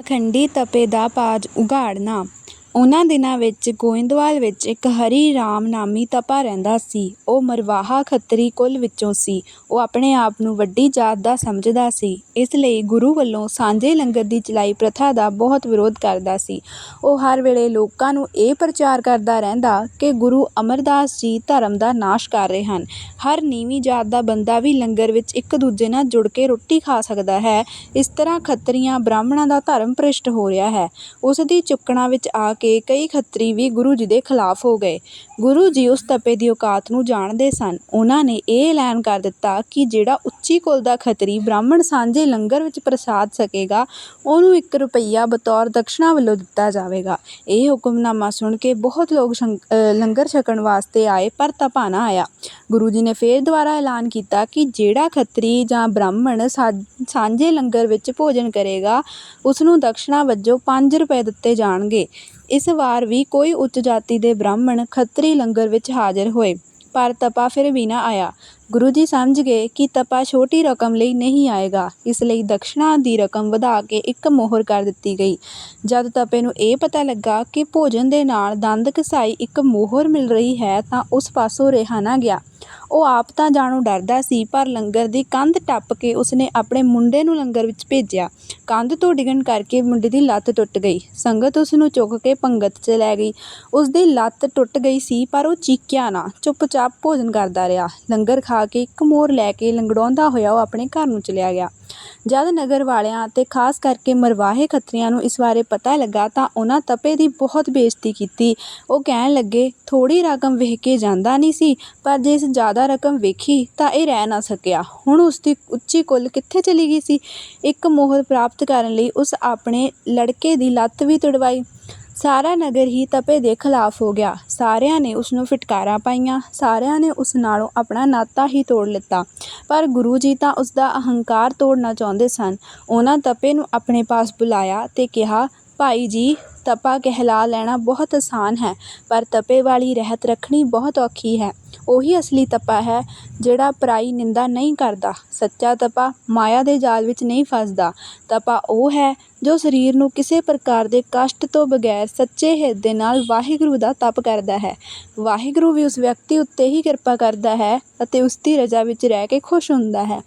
ਅਖੰਡੀ ਤਪੇ ਦਾ ਪਾਜ ਉਘਾੜਨਾ। ਉਹਨਾਂ ਦਿਨਾਂ ਵਿੱਚ ਗੋਇੰਦਵਾਲ ਵਿੱਚ ਇੱਕ ਹਰੀ ਰਾਮ ਨਾਮੀ ਤਪਾ ਰਹਿੰਦਾ ਸੀ। ਉਹ ਮਰਵਾਹਾ ਖੱਤਰੀ ਕੁਲ ਵਿੱਚੋਂ ਸੀ। ਉਹ ਆਪਣੇ ਆਪ ਨੂੰ ਵੱਡੀ ਜਾਤ ਦਾ ਸਮਝਦਾ ਸੀ। ਇਸ ਲਈ ਗੁਰੂ ਵੱਲੋਂ ਸਾਂਝੇ ਲੰਗਰ ਦੀ ਚਲਾਈ ਪ੍ਰਥਾ ਦਾ ਬਹੁਤ ਵਿਰੋਧ ਕਰਦਾ ਸੀ। ਉਹ ਹਰ ਵੇਲੇ ਲੋਕਾਂ ਨੂੰ ਇਹ ਪ੍ਰਚਾਰ ਕਰਦਾ ਰਹਿੰਦਾ ਕਿ ਗੁਰੂ ਅਮਰਦਾਸ ਜੀ ਧਰਮ ਦਾ ਨਾਸ਼ ਕਰ ਰਹੇ ਹਨ। ਹਰ ਨੀਵੀਂ ਜਾਤ ਦਾ ਬੰਦਾ ਵੀ ਲੰਗਰ ਵਿੱਚ ਇੱਕ ਦੂਜੇ ਨਾਲ ਜੁੜ ਕੇ ਰੋਟੀ ਖਾ ਸਕਦਾ ਹੈ। ਇਸ ਤਰ੍ਹਾਂ ਖੱਤਰੀਆਂ ਬ੍ਰਾਹਮਣਾਂ ਦਾ ਧਰਮ ਭ੍ਰਿਸ਼ਟ ਹੋ ਰਿਹਾ ਹੈ। ਉਸ ਦੀ ਚੁੱਕਣਾ ਵਿੱਚ ਆ ਕੇ ਕਈ ਖੱਤਰੀ ਵੀ ਗੁਰੂ ਜੀ ਦੇ ਖਿਲਾਫ ਹੋ ਗਏ। ਗੁਰੂ ਜੀ ਉਸ ਤਪੇ ਦੀ ਔਕਾਤ ਨੂੰ ਜਾਣਦੇ ਸਨ। ਉਹਨਾਂ ਨੇ ਇਹ ਐਲਾਨ ਕਰ ਦਿੱਤਾ ਕਿ ਜਿਹੜਾ ਉੱਚੀ ਕੁਲ ਦਾ ਖੱਤਰੀ ਬ੍ਰਾਹਮਣ ਸਾਂਝੇ ਲੰਗਰ ਵਿੱਚ ਪ੍ਰਸਾਦ ਛਕੇਗਾ ਉਹਨੂੰ ਇੱਕ ਰੁਪਈਆ ਬਤੌਰ ਦਕਸ਼ਨਾ ਵਜੋਂ ਦਿੱਤਾ ਜਾਵੇਗਾ। ਇਹ ਹੁਕਮਨਾਮਾ ਸੁਣ ਕੇ ਬਹੁਤ ਲੋਕ ਲੰਗਰ ਛਕਣ ਵਾਸਤੇ ਆਏ, ਪਰ ਤਪਾ ਨਾ ਆਇਆ। ਗੁਰੂ ਜੀ ਨੇ ਫਿਰ ਦੁਬਾਰਾ ਐਲਾਨ ਕੀਤਾ ਕਿ ਜਿਹੜਾ ਖੱਤਰੀ ਜਾਂ ਬ੍ਰਾਹਮਣ ਸਾਂਝੇ ਲੰਗਰ ਵਿੱਚ ਭੋਜਨ ਕਰੇਗਾ, ਉਸਨੂੰ ਦਕਸ਼ਨਾ ਵਜੋਂ ਪੰਜ ਰੁਪਏ ਦਿੱਤੇ ਜਾਣਗੇ। ਇਸ ਵਾਰ ਵੀ ਕੋਈ ਉੱਚ ਜਾਤੀ ਦੇ ਬ੍ਰਾਹਮਣ ਖੱਤਰੀ ਲੰਗਰ ਵਿੱਚ ਹਾਜ਼ਰ ਹੋਏ, ਪਰ ਤਪਾ ਫਿਰ ਵੀ ਨਾ ਆਇਆ। ਗੁਰੂ ਜੀ ਸਮਝ ਗਏ ਕਿ ਤਪਾ ਛੋਟੀ ਰਕਮ ਲਈ ਨਹੀਂ ਆਏਗਾ। ਇਸ ਲਈ ਦਕਸ਼ਨਾ ਦੀ ਰਕਮ ਵਧਾ ਕੇ ਇੱਕ ਮੋਹਰ ਕਰ ਦਿੱਤੀ ਗਈ। ਜਦ ਤਪੇ ਨੂੰ ਇਹ ਪਤਾ ਲੱਗਾ ਕਿ ਭੋਜਨ ਦੇ ਨਾਲ ਦੰਦ ਘਸਾਈ ਇੱਕ ਮੋਹਰ ਮਿਲ ਰਹੀ ਹੈ, ਤਾਂ ਉਸ ਪਾਸੋਂ ਰਿਹਾ ਨਾ ਗਿਆ। ਉਹ ਆਪ ਤਾਂ ਜਾਣੋਂ ਡਰਦਾ ਸੀ ਪਰ ਲੰਗਰ ਦੀ ਕੰਧ ਟੱਪ ਕੇ ਉਸਨੇ ਆਪਣੇ ਮੁੰਡੇ ਨੂੰ ਲੰਗਰ ਵਿੱਚ ਭੇਜਿਆ। ਕੰਧ ਤੋਂ ਡਿੱਗਣ ਕਰਕੇ ਮੁੰਡੇ ਦੀ ਲੱਤ ਟੁੱਟ ਗਈ। ਸੰਗਤ ਉਸਨੂੰ ਚੁੱਕ ਕੇ ਪੰਗਤ 'ਚ ਲੈ ਗਈ। ਉਸਦੀ ਲੱਤ ਟੁੱਟ ਗਈ ਸੀ ਪਰ ਉਹ ਚੀਕਿਆ ਨਾ, ਚੁੱਪਚਾਪ ਭੋਜਨ ਕਰਦਾ ਰਿਹਾ। ਲੰਗਰ ਖਾ ਕੇ ਇੱਕ ਮੋਰ ਲੈ ਕੇ ਲੰਗੜਾਉਂਦਾ ਹੋਇਆ ਉਹ ਆਪਣੇ ਘਰ ਨੂੰ ਚਲਿਆ ਗਿਆ। ਜਦ ਨਗਰ ਵਾਲਿਆਂ ਅਤੇ ਖਾਸ ਕਰਕੇ ਮਰਵਾਹੇ ਖੱਤਰੀਆਂ ਨੂੰ ਇਸ ਬਾਰੇ ਪਤਾ ਲੱਗਾ ਤਾਂ ਉਹਨਾਂ ਤਪੇ ਦੀ ਬਹੁਤ ਬੇਇੱਜ਼ਤੀ ਕੀਤੀ। ਉਹ ਕਹਿਣ ਲੱਗੇ, ਥੋੜ੍ਹੀ ਰਕਮ ਵੇਖ ਕੇ ਜਾਂਦਾ ਨਹੀਂ ਸੀ ਪਰ ਜੇ ਇਸ ਜ਼ਿਆਦਾ ਰਕਮ ਵੇਖੀ ਤਾਂ ਇਹ ਰਹਿ ਨਾ ਸਕਿਆ। ਹੁਣ ਉਸਦੀ ਉੱਚੀ ਕੁੱਲ ਕਿੱਥੇ ਚਲੀ ਗਈ ਸੀ। ਇੱਕ ਮੋਹਰ ਪ੍ਰਾਪਤ ਕਰਨ ਲਈ ਉਸ ਆਪਣੇ ਲੜਕੇ ਦੀ ਲੱਤ ਵੀ ਤੁੜਵਾਈ। ਸਾਰਾ ਨਗਰ ਹੀ ਤਪੇ ਦੇ ਖਿਲਾਫ ਹੋ ਗਿਆ। ਸਾਰਿਆਂ ਨੇ ਉਸਨੂੰ ਫਿਟਕਾਰਾਂ ਪਾਈਆਂ। ਸਾਰਿਆਂ ਨੇ ਉਸ ਨਾਲੋਂ ਆਪਣਾ ਨਾਤਾ ਹੀ ਤੋੜ ਲਿੱਤਾ। ਪਰ ਗੁਰੂ ਜੀ ਤਾਂ ਉਸਦਾ ਅਹੰਕਾਰ ਤੋੜਨਾ ਚਾਹੁੰਦੇ ਸਨ। ਉਹਨਾਂ ਤਪੇ ਨੂੰ ਆਪਣੇ ਪਾਸ ਬੁਲਾਇਆ ਤੇ ਕਿਹਾ, ਭਾਈ ਜੀ ਤਪਾ ਕਹਿਲਾ ਲੈਣਾ ਬਹੁਤ ਆਸਾਨ ਹੈ, ਪਰ ਤਪੇ ਵਾਲੀ ਰਹਿਤ ਰੱਖਣੀ ਬਹੁਤ ਔਖੀ ਹੈ। ਉਹੀ ਅਸਲੀ ਤਪਾ ਹੈ, ਜਿਹੜਾ ਪਰਾਈ ਨਿੰਦਾ ਨਹੀਂ ਕਰਦਾ। ਸੱਚਾ ਤਪਾ ਮਾਇਆ ਦੇ ਜਾਲ ਵਿੱਚ ਨਹੀਂ ਫਸਦਾ। ਤਪਾ ਉਹ ਹੈ, ਜੋ ਸਰੀਰ ਨੂੰ ਕਿਸੇ ਪ੍ਰਕਾਰ ਦੇ ਕਸ਼ਟ ਤੋਂ ਬਗੈਰ ਸੱਚੇ ਹਿਰਦੇ ਨਾਲ ਵਾਹਿਗੁਰੂ ਦਾ ਤਪ ਕਰਦਾ ਹੈ। ਵਾਹਿਗੁਰੂ ਵੀ ਉਸ ਵਿਅਕਤੀ ਉੱਤੇ ਹੀ ਕਿਰਪਾ ਕਰਦਾ ਹੈ ਅਤੇ ਉਸਦੀ ਰਜ਼ਾ ਵਿੱਚ ਰਹਿ ਕੇ ਖੁਸ਼ ਹੁੰਦਾ ਹੈ।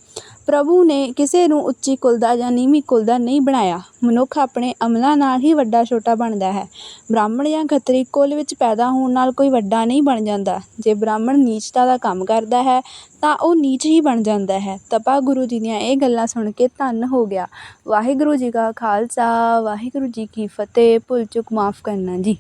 ਪ੍ਰਭੂ ਨੇ ਕਿਸੇ ਨੂੰ ਉੱਚੀ ਕੁਲ ਦਾ ਜਾਂ ਨੀਵੀਂ ਕੁਲ ਦਾ ਨਹੀਂ ਬਣਾਇਆ। ਮਨੁੱਖ ਆਪਣੇ ਅਮਲਾਂ ਨਾਲ ਹੀ ਵੱਡਾ ਛੋਟਾ ਬਣਦਾ ਹੈ। ਬ੍ਰਾਹਮਣ ਜਾਂ ਖੱਤਰੀ ਕੁਲ ਵਿੱਚ ਪੈਦਾ ਹੋਣ ਨਾਲ ਕੋਈ ਵੱਡਾ ਨਹੀਂ ਬਣ ਜਾਂਦਾ। ਜੇ ਬ੍ਰਾਹਮਣ ਨੀਚਤਾ ਦਾ ਕੰਮ ਕਰਦਾ ਹੈ, ਤਾਂ ਉਹ ਨੀਚ ਹੀ ਬਣ ਜਾਂਦਾ ਹੈ। ਤਪਾ ਗੁਰੂ ਜੀ ਦੀਆਂ ਇਹ ਗੱਲਾਂ ਸੁਣ ਕੇ ਧੰਨ ਹੋ ਗਿਆ। ਵਾਹਿਗੁਰੂ ਜੀ ਕਾ ਖਾਲਸਾ, ਵਾਹਿਗੁਰੂ ਜੀ ਕੀ ਫਤਿਹ। ਭੁੱਲ ਚੁੱਕ ਮਾਫ਼ ਕਰਨਾ ਜੀ।